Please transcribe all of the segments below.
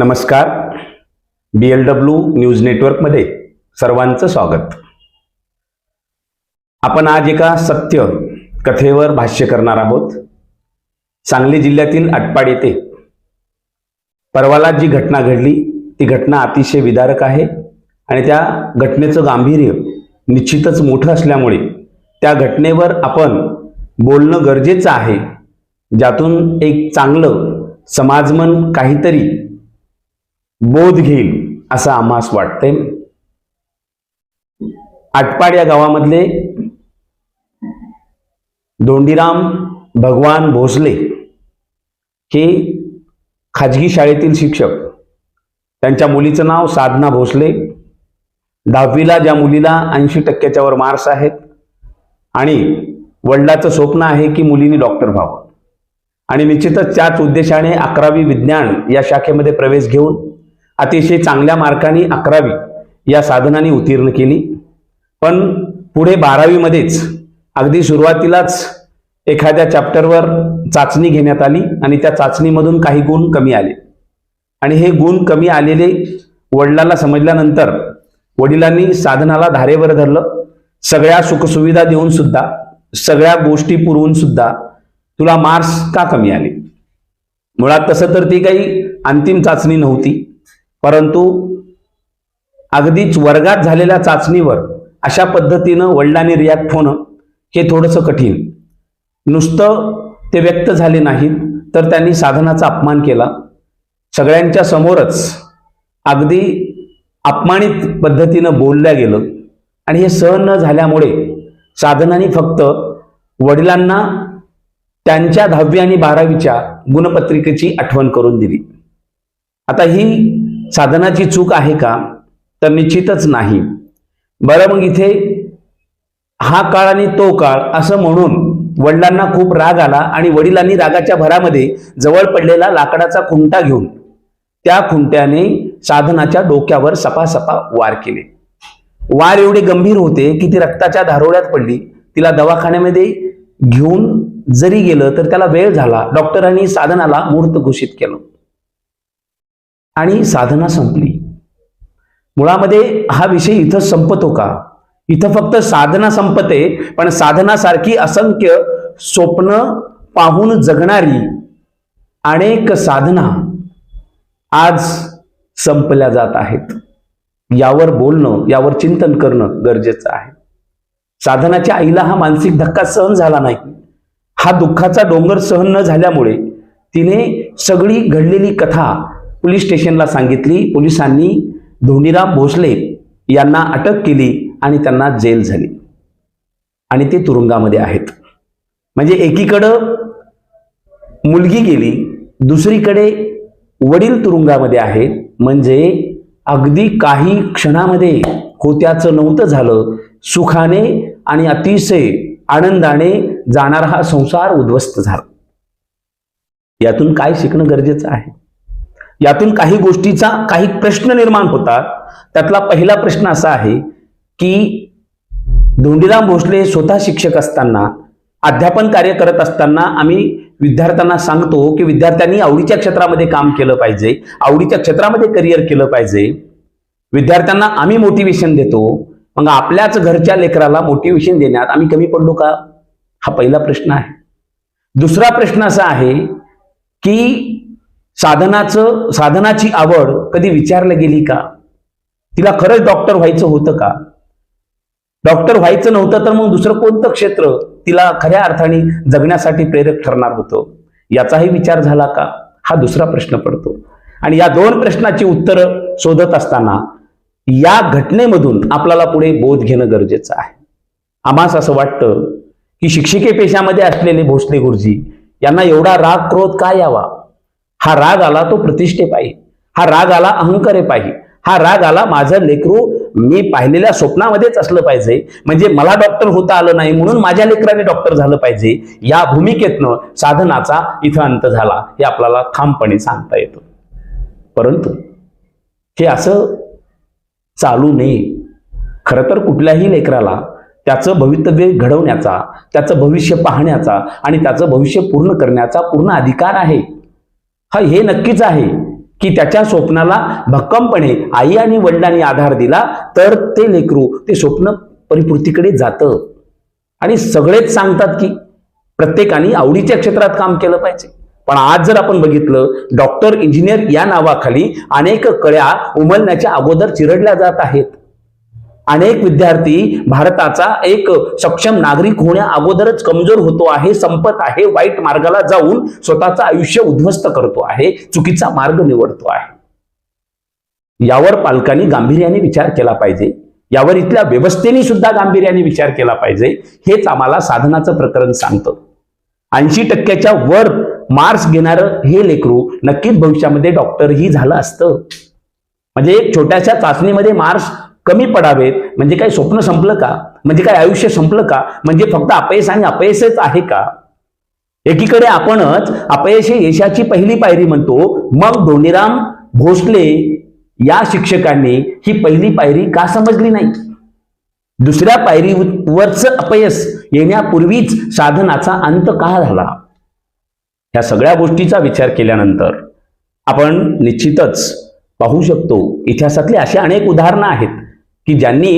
नमस्कार. बी L W news नेटवर्कमध्ये सर्वांचं स्वागत. आपण आज एका सत्य कथेवर भाष्य करणार आहोत. सांगली जिल्ह्यातील आटपाड येथे परवाला जी घटना घडली ती घटना अतिशय विदारक आहे आणि त्या घटनेचं गांभीर्य निश्चितच मोठं असल्यामुळे त्या घटनेवर आपण बोलणं गरजेचं आहे. ज्यातून एक चांगलं समाजमन काहीतरी बोध घेईल असं आम्हास वाटते आटपाड या गावामधले दोंडीराम भगवान भोसले हे खाजगी शाळेतील शिक्षक. त्यांच्या मुलीचं नाव साधना भोसले. दहावीला ज्या मुलीला ऐंशी टक्क्याच्या वर मार्क्स आहेत आणि वडिलाचं स्वप्न आहे की मुलीने डॉक्टर व्हावं. आणि निश्चितच त्याच उद्देशाने अकरावी विज्ञान या शाखेमध्ये प्रवेश घेऊन अतिशय चांगल्या मार्काने अकरावी या साधनाने उत्तीर्ण केली. पण पुढे बारावीमध्येच अगदी सुरुवातीलाच एखाद्या चॅप्टरवर चाचणी घेण्यात आली आणि त्या चाचणीमधून काही गुण कमी आले. आणि हे गुण कमी आलेले वडिलांना समजल्यानंतर वडिलांनी साधनाला धारेवर धरलं. सगळ्या सुखसुविधा देऊन सुद्धा सगळ्या गोष्टी पुरवून सुद्धा तुला मार्क्स का कमी आले? मुळात तसं तर ती काही अंतिम चाचणी नव्हती. परंतु अगदीच वर्गात झालेल्या चाचणीवर अशा पद्धतीनं वडिलांनी रिॲक्ट होणं हे थोडंसं कठीण. नुसतं ते व्यक्त झाले नाहीत तर त्यांनी साधनाचा अपमान केला. सगळ्यांच्या समोरच अगदी अपमानित पद्धतीनं बोलल्या गेलं. आणि हे सहन न झाल्यामुळे साधनाने फक्त वडिलांना त्यांच्या दहावी आणि बारावीच्या गुणपत्रिकेची आठवण करून दिली. आता ही साधनाची चूक आहे का? तर निश्चितच नाही. बरं मग इथे हा काळ आणि तो काळ असं म्हणून वडिलांना खूप राग आला आणि वडिलांनी रागाच्या भरामध्ये जवळ पडलेला लाकडाचा खुंटा घेऊन त्या खुंट्याने साधनाच्या डोक्यावर सपासपा वार केले. वार एवढे गंभीर होते की ती रक्ताच्या धारोळ्यात पडली. तिला दवाखान्यामध्ये घेऊन जरी गेलं तर त्याला वेळ झाला. डॉक्टरांनी साधनाला मूर्त घोषित केलं. आणि साधना संपली. मुळामध्ये हा विषय इथं संपतो का? इथं फक्त साधना संपते पण साधनासारखी असंख्य स्वप्न पाहून जगणारी अनेक साधना आज संपल्या जात आहेत. यावर बोलणं यावर चिंतन करणं गरजेचं आहे. साधनाच्या आईला हा मानसिक धक्का सहन झाला नाही. हा दुःखाचा डोंगर सहन न झाल्यामुळे तिने सगळी घडलेली कथा पोलीस स्टेशनला सांगितली पोलिसांनी धोनीराम भोसले यांना अटक केली आणि त्यांना जेल झाली. आणि ते तुरुंगामध्ये आहेत. म्हणजे एकीकडं मुलगी गेली दुसरीकडे वडील तुरुंगामध्ये आहेत म्हणजे अगदी काही क्षणामध्ये होत्याचं नव्हतं झालं. सुखाने आणि अतिशय आनंदाने जाणारा हा संसार उद्ध्वस्त झाला. यातून काय शिकणं गरजेचं आहे? यातून काही गोष्टीचा काही प्रश्न निर्माण होतात. त्यातला पहिला प्रश्न असा आहे की धोंडीराम भोसले स्वतः शिक्षक असताना अध्यापन कार्य करत असताना आम्ही विद्यार्थ्यांना सांगतो की विद्यार्थ्यांनी आवडीच्या क्षेत्रामध्ये काम केलं पाहिजे आवडीच्या क्षेत्रामध्ये करिअर केलं पाहिजे. विद्यार्थ्यांना आम्ही मोटिवेशन देतो. मग आपल्याच घरच्या लेकराला मोटिवेशन देण्यात आम्ही कमी पडलो का? हा पहिला प्रश्न आहे. दुसरा प्रश्न असा आहे की साधनाचं साधनाची आवड कधी विचारलं गेली का? तिला खरंच डॉक्टर व्हायचं होतं का? डॉक्टर व्हायचं नव्हतं तर मग दुसरं कोणतं क्षेत्र तिला खऱ्या अर्थाने जगण्यासाठी प्रेरक ठरणार होतं? याचाही विचार झाला का? हा दुसरा प्रश्न पडतो. आणि या दोन प्रश्नाची उत्तरं शोधत असताना या घटनेमधून आपल्याला पुढे बोध घेणं गरजेचं आहे. आम्हास असं वाटतं की शिक्षिके पेशामध्ये असलेले भोसले गुरुजी यांना एवढा राग क्रोध का यावा? हा राग आला तो प्रतिष्ठेपायी. हा राग आला अहंकारेपायी. हा राग आला माझं लेकरू मी पाहिलेल्या स्वप्नामध्येच असलं पाहिजे. म्हणजे मला डॉक्टर होता आलं नाही म्हणून माझ्या लेकराने डॉक्टर झालं पाहिजे. या भूमिकेतनं साधनाचा इथं अंत झाला. हे आपल्याला ठामपणे सांगता येतं. परंतु हे असं चालू नये. खरं तर कुठल्याही लेकराला त्याचं भवितव्य घडवण्याचा त्याचं भविष्य पाहण्याचा आणि त्याचं भविष्य पूर्ण करण्याचा पूर्ण अधिकार आहे. हा हे नक्कीच आहे की त्याच्या स्वप्नाला भक्कमपणे आई आणि वडिलांनी आधार दिला तर ते लेकरू ते स्वप्न परिपूर्तीकडे जातं. आणि सगळेच सांगतात की प्रत्येकाने आवडीच्या क्षेत्रात काम केलं पाहिजे. पण आज जर आपण बघितलं डॉक्टर इंजिनियर या नावाखाली अनेक कळ्या उमलण्याच्या अगोदर चिरडल्या जात आहेत. अनेक विद्यार्थी भारताचा एक सक्षम नागरिक होण्या अगोदरच कमजोर होतो आहे संपत आहे वाईट मार्गाला जाऊन स्वतःचं आयुष्य उद्ध्वस्त करतो आहे चुकीचा मार्ग निवडतो आहे. यावर पालकांनी गांभीर्याने विचार केला पाहिजे. यावर इथल्या व्यवस्थेने सुद्धा गांभीर्याने विचार केला पाहिजे. हेच आम्हाला साधनाचं प्रकरण सांगतं. ऐंशी टक्क्याच्या वर मार्क्स घेणारं हे लेकरू नक्कीच भविष्यामध्ये डॉक्टरही झालं असतं. म्हणजे एक छोट्याशा चाचणीमध्ये मार्क्स कमी पडावेत म्हणजे काय स्वप्न संपलं का? म्हणजे काय आयुष्य संपलं का? म्हणजे फक्त अपयश आणि अपयशच आहे का? एकीकडे आपणच अपयश यशाची पहिली पायरी म्हणतो. मग धोनीराम भोसले या शिक्षकांनी ही पहिली पायरी का समजली नाही? दुसऱ्या पायरीवरच अपयश येण्यापूर्वीच साधनाचा अंत का झाला? या सगळ्या गोष्टीचा विचार केल्यानंतर आपण निश्चितच पाहू शकतो. इतिहासातली अशी अनेक उदाहरणं आहेत. की ज्यांनी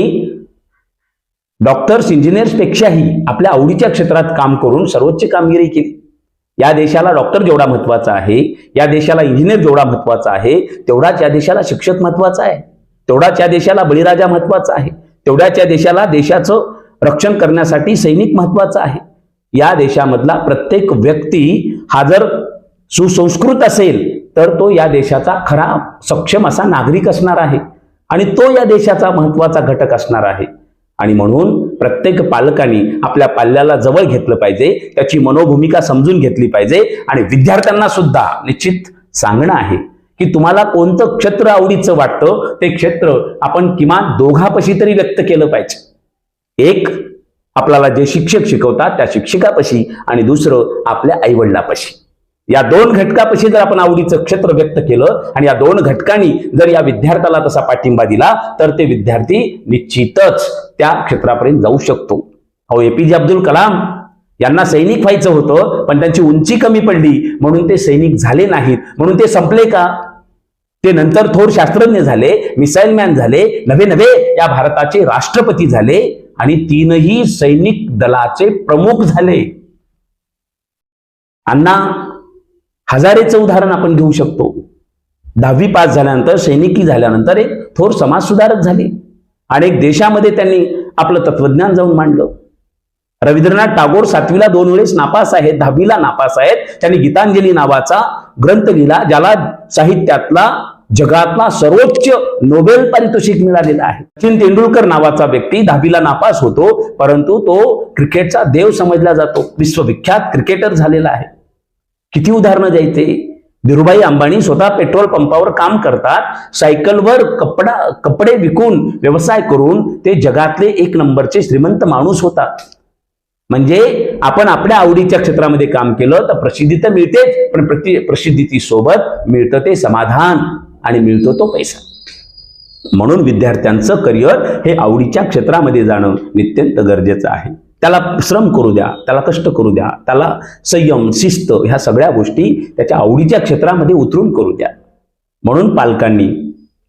डॉक्टर्स इंजिनियर्सपेक्षाही आपल्या आवडीच्या क्षेत्रात काम करून सर्वोच्च कामगिरी केली. या देशाला डॉक्टर जेवढा महत्त्वाचा आहे या देशाला इंजिनियर जेवढा महत्त्वाचा आहे तेवढाच या देशाला शिक्षक महत्त्वाचा आहे. तेवढाच या देशाला बळीराजा महत्त्वाचा आहे. तेवढ्याच या देशाला देशाचं रक्षण करण्यासाठी सैनिक महत्त्वाचा आहे. या देशामधला प्रत्येक व्यक्ती हा जर सुसंस्कृत असेल तर तो या देशाचा खरा सक्षम असा नागरिक असणार आहे. आणि तो या देशाचा महत्त्वाचा घटक असणार आहे. आणि म्हणून प्रत्येक पालकांनी आपल्या पाल्याला जवळ घेतलं पाहिजे त्याची मनोभूमिका समजून घेतली पाहिजे आणि विद्यार्थ्यांना सुद्धा निश्चित सांगणं आहे की तुम्हाला कोणतं क्षेत्र आवडीचं वाटतं ते क्षेत्र आपण किमान दोघापशी तरी व्यक्त केलं पाहिजे. एक आपल्याला जे शिक्षक शिकवतात त्या शिक्षकापशी आणि दुसरं आपल्या आईवडिलापाशी. या दोन घटकापाशी जर आपण आवडीचं क्षेत्र व्यक्त केलं आणि या दोन घटकांनी जर या विद्यार्थ्याला तसा पाठिंबा दिला तर ते विद्यार्थी निश्चितच त्या क्षेत्रापर्यंत जाऊ शकतो. अहो एपीजे अब्दुल कलाम यांना सैनिक व्हायचं होतं पण त्यांची उंची कमी पडली म्हणून ते सैनिक झाले नाहीत. म्हणून ते संपले का? ते नंतर थोर शास्त्रज्ञ झाले मिसाईल मॅन झाले नवे नवे या भारताचे राष्ट्रपती झाले आणि तीनही सैनिक दलाचे प्रमुख झाले. अण्णा हजारेचं उदाहरण आपण घेऊ शकतो. दहावी पास झाल्यानंतर सैनिकी झाल्यानंतर एक थोर समाज सुधारक झाले. अनेक देशामध्ये त्यांनी आपलं तत्वज्ञान जाऊन मांडलं. रवींद्रनाथ टागोर सातवीला दोन वेळेस नापास आहेत दहावीला नापास आहेत. त्यांनी गीतांजली नावाचा ग्रंथ लिहिला ज्याला साहित्यातला जगातला सर्वोच्च नोबेल पारितोषिक मिळालेला आहे. सचिन तेंडुलकर नावाचा व्यक्ती दहावीला नापास होतो परंतु तो क्रिकेटचा देव समजला जातो. विश्वविख्यात क्रिकेटर झालेला आहे. किती उदाहरणं द्यायचे? धीरुभाई अंबानी स्वतः पेट्रोल पंपावर काम करतात सायकलवर कपडा कपडे विकून व्यवसाय करून ते जगातले एक नंबरचे श्रीमंत माणूस होतात. म्हणजे आपण आपल्या आवडीच्या क्षेत्रामध्ये काम केलं तर प्रसिद्धी तर मिळतेच पण प्रति प्रसिद्धीची सोबत मिळतं ते समाधान आणि मिळतो तो पैसा. म्हणून विद्यार्थ्यांचं करिअर हे आवडीच्या क्षेत्रामध्ये जाणं नित्यंत गरजेचं आहे. त्याला श्रम करू द्या त्याला कष्ट करू द्या त्याला संयम शिस्त ह्या सगळ्या गोष्टी त्याच्या आवडीच्या क्षेत्रामध्ये उतरून करू द्या. म्हणून पालकांनी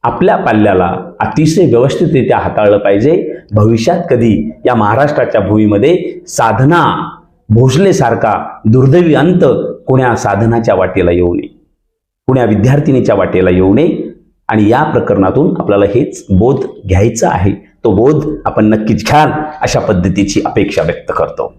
आपल्या पाल्याला अतिशय व्यवस्थितरित्या हाताळलं पाहिजे. भविष्यात कधी या महाराष्ट्राच्या भूमीमध्ये साधना भोसलेसारखा दुर्दैवी अंत कुण्या साधनाच्या वाटेला येऊ नये कुण्या विद्यार्थिनीच्या वाटेला येऊ नये. आणि या प्रकरणातून आपल्याला हेच बोध घ्यायचा आहे. तो बोध आपण नक्कीच घ्याल अशा पद्धतीची अपेक्षा व्यक्त करतो.